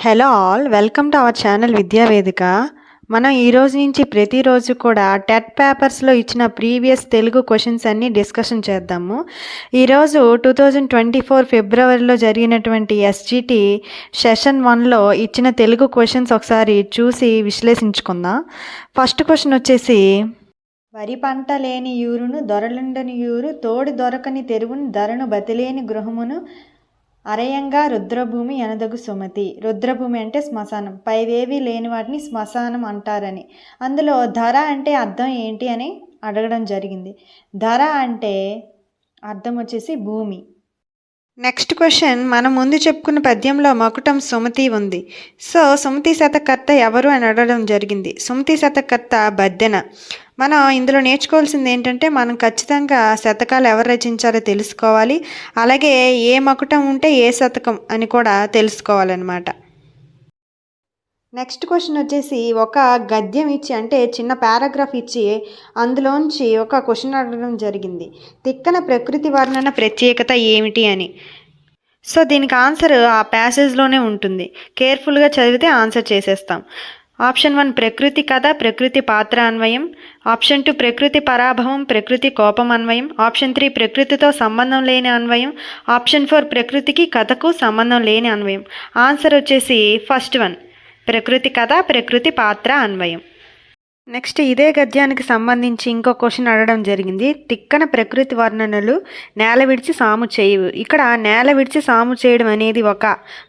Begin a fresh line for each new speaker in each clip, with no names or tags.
Hello all welcome to our channel Vidyavedika మనం ఈ రోజు నుంచి ప్రతిరోజు కూడా టెట్ పేపర్స్లో ఇచ్చిన ప్రీవియస్ తెలుగు క్వశ్చన్స్ అన్ని డిస్కషన్ చేద్దాము. ఈరోజు టూ థౌజండ్ ట్వంటీ ఫోర్ ఫిబ్రవరిలో జరిగినటువంటి ఎస్జిటి సెషన్ వన్లో ఇచ్చిన తెలుగు క్వశ్చన్స్ ఒకసారి చూసి విశ్లేషించుకుందాం. ఫస్ట్ క్వశ్చన్ వచ్చేసి వరి పంట లేని యూరును దొరలుండని యూరు తోడి దొరకని తెరువును ధరను బతిలేని గృహమును అరయంగా రుద్రభూమి ఎనదగు సుమతి. రుద్రభూమి అంటే శ్మశానం. పైవేవి లేని వాటిని శ్మశానం అంటారని. అందులో ధర అంటే అర్థం ఏంటి అని అడగడం జరిగింది. ధర అంటే అర్థం వచ్చేసి భూమి. నెక్స్ట్ క్వశ్చన్ మనం ముందు చెప్పుకున్న పద్యంలో మకుటం సుమతి ఉంది. సో సుమతి శతకర్త ఎవరు అని అడగడం జరిగింది. సుమతి శతకర్త బద్దెన. మనం ఇందులో నేర్చుకోవాల్సింది ఏంటంటే మనం ఖచ్చితంగా శతకాలు ఎవరు రచించారో తెలుసుకోవాలి. అలాగే ఏ మకుటం ఉంటే ఏ శతకం అని కూడా తెలుసుకోవాలన్నమాట. నెక్స్ట్ క్వశ్చన్ వచ్చేసి ఒక గద్యం ఇచ్చి అంటే చిన్న పారాగ్రాఫ్ ఇచ్చి అందులోంచి ఒక క్వశ్చన్ అడగడం జరిగింది. తిక్కన ప్రకృతి వర్ణన ప్రత్యేకత ఏమిటి అని. సో దీనికి ఆన్సర్ ఆ ప్యాసేజ్లోనే ఉంటుంది. కేర్ఫుల్గా చదివితే ఆన్సర్ చేసేస్తాం. ఆప్షన్ వన్ ప్రకృతి కథ ప్రకృతి పాత్ర అన్వయం ఆప్షన్ టూ ప్రకృతి పరాభవం ప్రకృతి కోపం అన్వయం ఆప్షన్ త్రీ ప్రకృతితో సంబంధం లేని అన్వయం. ఆప్షన్ ఫోర్ ప్రకృతికి కథకు సంబంధం లేని అన్వయం. ఆన్సర్ వచ్చేసి ఫస్ట్ వన్. ప్రకృతి కథ ప్రకృతి పాత్ర అన్వయం. నెక్స్ట్ ఇదే గద్యానికి సంబంధించి ఇంకో క్వశ్చన్ అడగడం జరిగింది. తిక్కన ప్రకృతి వర్ణనలు నేల విడిచి సాము చేయు ఇక్కడ నేల విడిచి సాము చేయడం అనేది ఒక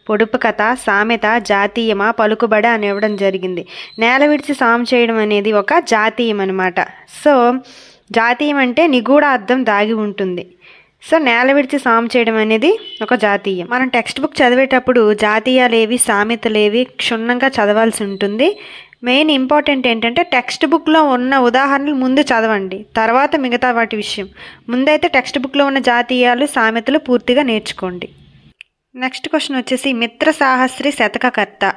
పొడుపు కథ సామెత జాతీయమా పలుకుబడ అని ఇవ్వడం జరిగింది. నేల విడిచి సాము చేయడం అనేది ఒక జాతీయం అనమాట సో జాతీయం అంటే నిగూఢ అర్థం దాగి ఉంటుంది. సో నేల విడిచి సాము చేయడం అనేది ఒక జాతీయం. మనం టెక్స్ట్ బుక్ చదివేటప్పుడు జాతీయాలేవి సామెతలేవి క్షుణ్ణంగా చదవాల్సి ఉంటుంది. మెయిన్ ఇంపార్టెంట్ ఏంటంటే టెక్స్ట్ బుక్లో ఉన్న ఉదాహరణలు ముందు చదవండి. తర్వాత మిగతా వాటి విషయం. ముందైతే టెక్స్ట్ బుక్లో ఉన్న జాతీయాలు సామెతలు పూర్తిగా నేర్చుకోండి. నెక్స్ట్ క్వశ్చన్ వచ్చేసి మిత్ర సాహస్రి శతకకర్త.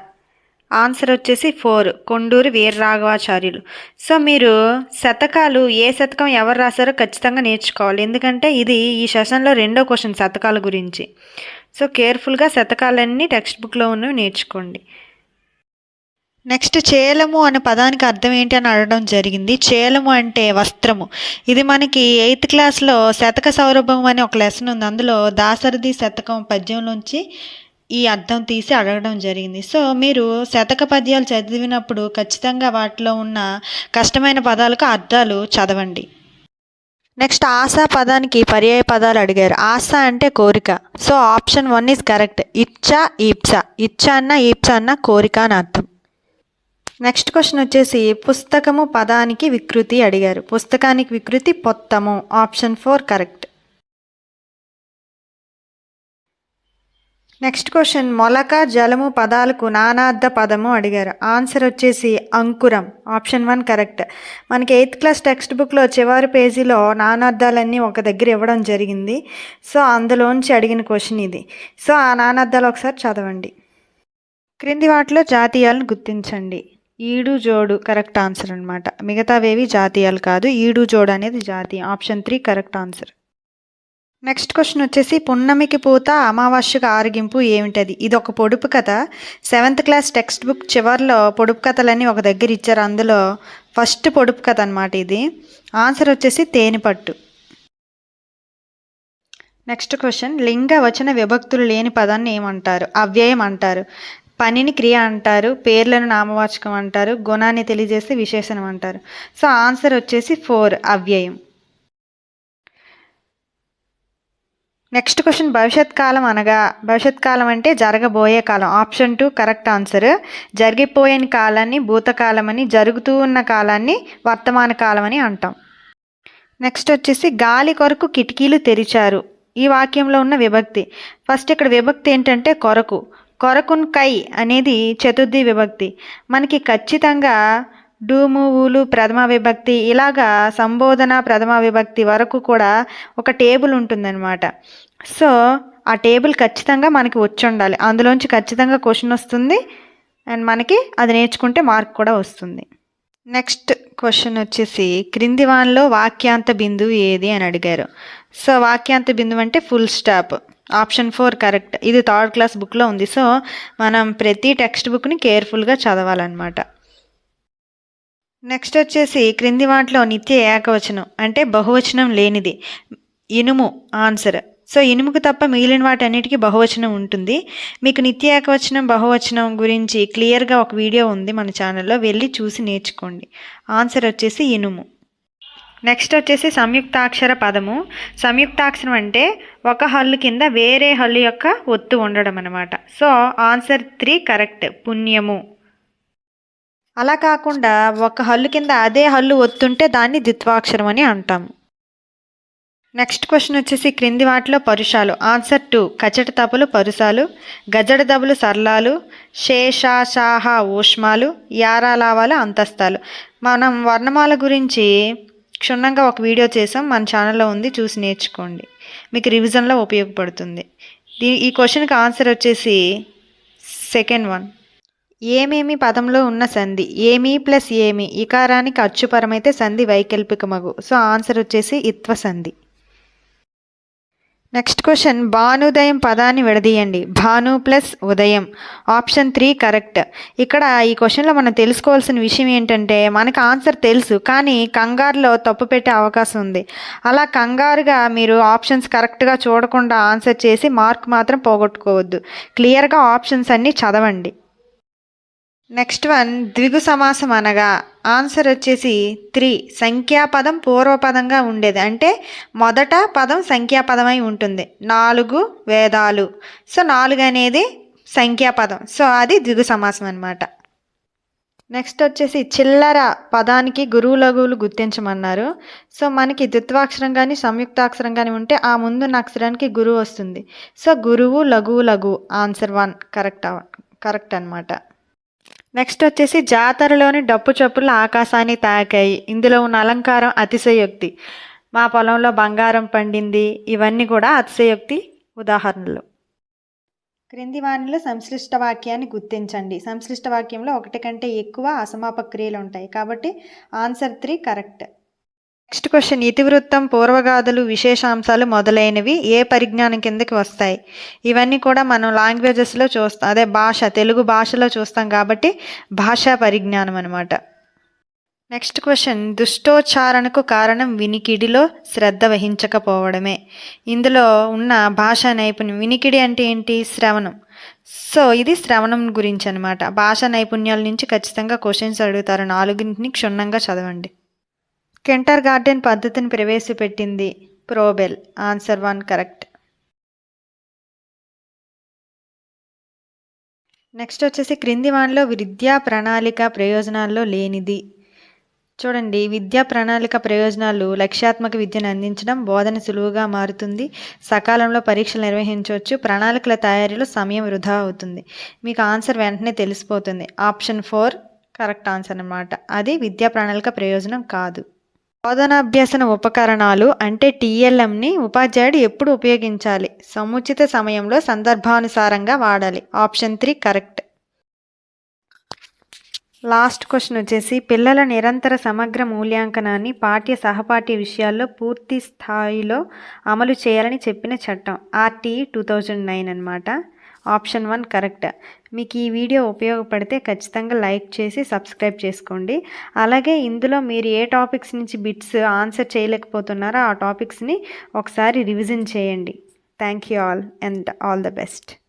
ఆన్సర్ వచ్చేసి ఫోర్. కొండూరు వీరరాఘవాచార్యులు. సో మీరు శతకాలు ఏ శతకం ఎవరు రాశారో ఖచ్చితంగా నేర్చుకోవాలి. ఎందుకంటే ఇది ఈ సెషన్లో రెండో క్వశ్చన్ శతకాల గురించి. సో కేర్ఫుల్గా శతకాలన్నీ టెక్స్ట్ బుక్లో ఉన్నవి నేర్చుకోండి. నెక్స్ట్ చేలము అనే పదానికి అర్థం ఏంటి అని అడగడం జరిగింది. చేలము అంటే వస్త్రము. ఇది మనకి ఎయిత్ క్లాస్లో శతక సౌరభం అనే ఒక లెసన్ ఉంది. అందులో దాసరథి శతకం పద్యంలోంచి ఈ అర్థం తీసి అడగడం జరిగింది. సో మీరు శతక పద్యాలు చదివినప్పుడు ఖచ్చితంగా వాటిలో ఉన్న కష్టమైన పదాలకు అర్థాలు చదవండి. నెక్స్ట్ ఆశ పదానికి పర్యాయ పదాలు అడిగారు. ఆశ అంటే కోరిక. So option one is correct. ఇచ్చ ఈప్స. ఇచ్చ అన్న ఈప్స అన్న కోరిక అని అర్థం. నెక్స్ట్ క్వశ్చన్ వచ్చేసి పుస్తకము పదానికి వికృతి అడిగారు. పుస్తకానికి వికృతి పొత్తము. Option four correct. Next question. మొలక జలము పదాలకు నానార్థ పదము అడిగారు. ఆన్సర్ వచ్చేసి అంకురం. Option one correct. మనకి ఎయిత్ క్లాస్ టెక్స్ట్ బుక్లో చివరి పేజీలో నానార్థాలన్నీ ఒక దగ్గర ఇవ్వడం జరిగింది. సో అందులోంచి అడిగిన క్వశ్చన్ ఇది. సో ఆ నానార్థాలు ఒకసారి చదవండి. క్రింది వాటిలో జాతీయాలను గుర్తించండి. ఈడు జోడు కరెక్ట్ ఆన్సర్ అనమాట మిగతావేవి జాతీయాలు కాదు. ఈడు జోడు అనేది జాతీయం option three correct answer. Next question వచ్చేసి పున్నమికి పూత అమావాస్యకు ఆరగింపు ఏమిటది? ఇది ఒక పొడుపు కథ. సెవెంత్ క్లాస్ టెక్స్ట్ బుక్ చివరిలో పొడుపు కథలన్నీ ఒక దగ్గర ఇచ్చారు. అందులో ఫస్ట్ పొడుపు కథ అనమాట ఇది. ఆన్సర్ వచ్చేసి తేనెపట్టు. నెక్స్ట్ క్వశ్చన్ లింగ వచన విభక్తులు లేని పదాన్ని ఏమంటారు? అవ్యయం అంటారు. పనిని క్రియ అంటారు. పేర్లను నామవాచకం అంటారు. గుణాన్ని తెలియజేస్తే విశేషణం అంటారు. సో ఆన్సర్ వచ్చేసి ఫోర్ అవ్యయం. నెక్స్ట్ క్వశ్చన్ భవిష్యత్ కాలం అనగా భవిష్యత్ కాలం అంటే జరగబోయే కాలం. ఆప్షన్ టూ కరెక్ట్ ఆన్సర్ జరిగిపోయిన కాలాన్ని భూతకాలం అని జరుగుతూ ఉన్న కాలాన్ని వర్తమాన కాలం అని అంటాం. నెక్స్ట్ వచ్చేసి గాలి కొరకు కిటికీలు తెరిచారు. ఈ వాక్యంలో ఉన్న విభక్తి. ఫస్ట్ ఇక్కడ విభక్తి ఏంటంటే కొరకు. కొరకున్ కై అనేది చతుర్థి విభక్తి. మనకి ఖచ్చితంగా డూమువులు ప్రథమ విభక్తి ఇలాగా సంబోధన ప్రథమ విభక్తి వరకు కూడా ఒక టేబుల్ ఉంటుందన్నమాట. సో ఆ టేబుల్ ఖచ్చితంగా మనకి వచ్చి ఉండాలి అందులోంచి ఖచ్చితంగా క్వశ్చన్ వస్తుంది. అండ్ మనకి అది నేర్చుకుంటే మార్క్ కూడా వస్తుంది. నెక్స్ట్ క్వశ్చన్ వచ్చేసి క్రింది వాన్లో వాక్యాంత బిందువు ఏది అని అడిగారు. సో వాక్యాంత బిందువు అంటే full stop. Option four correct. ఇది థర్డ్ క్లాస్ బుక్లో ఉంది. సో మనం ప్రతి టెక్స్ట్ బుక్ని కేర్ఫుల్గా చదవాలన్నమాట. నెక్స్ట్ వచ్చేసి క్రింది వాటిలో నిత్య ఏకవచనం అంటే బహువచనం లేనిది. ఇనుము ఆన్సర్. సో ఇనుముకు తప్ప మిగిలిన వాటన్నిటికీ బహువచనం ఉంటుంది. మీకు నిత్య ఏకవచనం బహువచనం గురించి క్లియర్గా ఒక వీడియో ఉంది మన ఛానల్లో వెళ్ళి చూసి నేర్చుకోండి. ఆన్సర్ వచ్చేసి ఇనుము. నెక్స్ట్ వచ్చేసి సంయుక్తాక్షర పదము. సంయుక్తాక్షరం అంటే ఒక హల్లు కింద వేరే హల్లు యొక్క ఒత్తు ఉండడం అనమాట సో ఆన్సర్ త్రీ కరెక్ట్ పుణ్యము. అలా కాకుండా ఒక హల్లు కింద అదే హల్లు ఒత్తుంటే దాన్ని ద్విత్వాక్షరం అని అంటాము నెక్స్ట్ క్వశ్చన్ వచ్చేసి క్రింది వాటిలో పరుషాలు. ఆన్సర్ టూ కచట తపులు పరుసాలు గజడ దబులు సర్లాలు శేషాషాహ ఊష్మాలు యారాలావాలు అంతస్తాలు మనం వర్ణమాల గురించి క్షుణ్ణంగా ఒక వీడియో చేసాం మన ఛానల్లో ఉంది చూసి నేర్చుకోండి. మీకు రివిజన్లో ఉపయోగపడుతుంది. దీ ఈ క్వశ్చన్కి ఆన్సర్ వచ్చేసి సెకండ్ వన్. ఏమేమి పదంలో ఉన్న సంధి? ఏమి ప్లస్ ఏమి? ఇకారానికి అచ్చుపరమైతే సంధి వైకల్పికమగు. సో ఆన్సర్ వచ్చేసి ఇత్వ సంధి. Next question. భానుదయం పదాన్ని విడదీయండి. భాను ప్లస్ ఉదయం. Option three correct. ఇక్కడ ఈ క్వశ్చన్లో మనం తెలుసుకోవాల్సిన విషయం ఏంటంటే మనకు ఆన్సర్ తెలుసు కానీ కంగారులో తప్పు పెట్టే అవకాశం ఉంది. అలా కంగారుగా మీరు ఆప్షన్స్ కరెక్ట్గా చూడకుండా ఆన్సర్ చేసి మార్క్ మాత్రం పోగొట్టుకోవద్దు. క్లియర్గా ఆప్షన్స్ అన్నీ చదవండి. నెక్స్ట్ వన్ ద్విగు సమాసం అనగా ఆన్సర్ వచ్చేసి త్రీ సంఖ్యాపదం పూర్వపదంగా ఉండేది. అంటే మొదట పదం సంఖ్యాపదమై ఉంటుంది. నాలుగు వేదాలు. సో నాలుగు అనేది సంఖ్యాపదం సో అది ద్విగు సమాసం అనమాట నెక్స్ట్ వచ్చేసి చిల్లర పదానికి గురువు లఘువులు గుర్తించమన్నారు. సో మనకి ద్విత్వాక్షరం కానీ సంయుక్తాక్షరం కానీ ఉంటే ఆ ముందున్న అక్షరానికి గురువు వస్తుంది. సో గురువు లఘువు లఘు ఆన్సర్ వన్ కరెక్ట్ కరెక్ట్ అనమాట నెక్స్ట్ వచ్చేసి జాతరలోని డప్పు చప్పులు ఆకాశాన్ని తాకాయి. ఇందులో ఉన్న అలంకారం అతిశయోక్తి. మా పొలంలో బంగారం పండింది. ఇవన్నీ కూడా అతిశయోక్తి ఉదాహరణలు. క్రింది వాణిలో సంశ్లిష్ట వాక్యాన్ని గుర్తించండి. సంశ్లిష్ట వాక్యంలో ఒకటి కంటే ఎక్కువ అసమాప క్రియలు ఉంటాయి. కాబట్టి answer three correct. Next question ఇతివృత్తం పూర్వగాథలు విశేషాంశాలు మొదలైనవి ఏ పరిజ్ఞానం కిందకి వస్తాయి? ఇవన్నీ కూడా మనం లాంగ్వేజెస్లో చూస్తాం అదే భాష తెలుగు భాషలో చూస్తాం కాబట్టి భాషా పరిజ్ఞానం అనమాట నెక్స్ట్ క్వశ్చన్ దుష్టోచ్చారణకు కారణం వినికిడిలో శ్రద్ధ వహించకపోవడమే. ఇందులో ఉన్న భాషా నైపుణ్యం. వినికిడి అంటే ఏంటి? శ్రవణం. సో ఇది శ్రవణం గురించి అనమాట భాషా నైపుణ్యాల నుంచి ఖచ్చితంగా క్వశ్చన్స్ అడుగుతారు. నాలుగింటిని క్షుణ్ణంగా చదవండి. కెంటర్ గార్డెన్ పద్ధతిని ప్రవేశపెట్టింది Froebel. Answer one correct. Next వచ్చేసి క్రింది వానిలో విద్యా ప్రణాళిక ప్రయోజనాల్లో లేనిది. చూడండి విద్యా ప్రణాళిక ప్రయోజనాలు లక్ష్యాత్మక విద్యను అందించడం బోధన సులువుగా మారుతుంది సకాలంలో పరీక్షలు నిర్వహించవచ్చు ప్రణాళికల తయారీలో సమయం వృధా అవుతుంది. మీకు ఆన్సర్ వెంటనే తెలిసిపోతుంది. ఆప్షన్ ఫోర్ కరెక్ట్ ఆన్సర్ అనమాట అది విద్యా ప్రణాళిక ప్రయోజనం కాదు. బోధనాభ్యసన ఉపకరణాలు అంటే టీఎల్ఎంని ఉపాధ్యాయుడు ఎప్పుడు ఉపయోగించాలి? సముచిత సమయంలో సందర్భానుసారంగా వాడాలి. Option three correct. Last question వచ్చేసి పిల్లల నిరంతర సమగ్ర మూల్యాంకనాన్ని పాఠ్య సహపాఠ్య విషయాల్లో పూర్తి స్థాయిలో అమలు చేయాలని చెప్పిన చట్టం ఆర్టీఈ టూ థౌజండ్ నైన్ అనమాట ఆప్షన్ వన్ కరెక్ట్. మీకు ఈ వీడియో ఉపయోగపడితే ఖచ్చితంగా లైక్ చేసి సబ్స్క్రైబ్ చేసుకోండి. అలాగే ఇందులో మీరు ఏ టాపిక్స్ నుంచి బిట్స్ ఆన్సర్ చేయలేకపోతున్నారో ఆ టాపిక్స్ని ఒకసారి రివిజన్ చేయండి. Thank you all and all the best.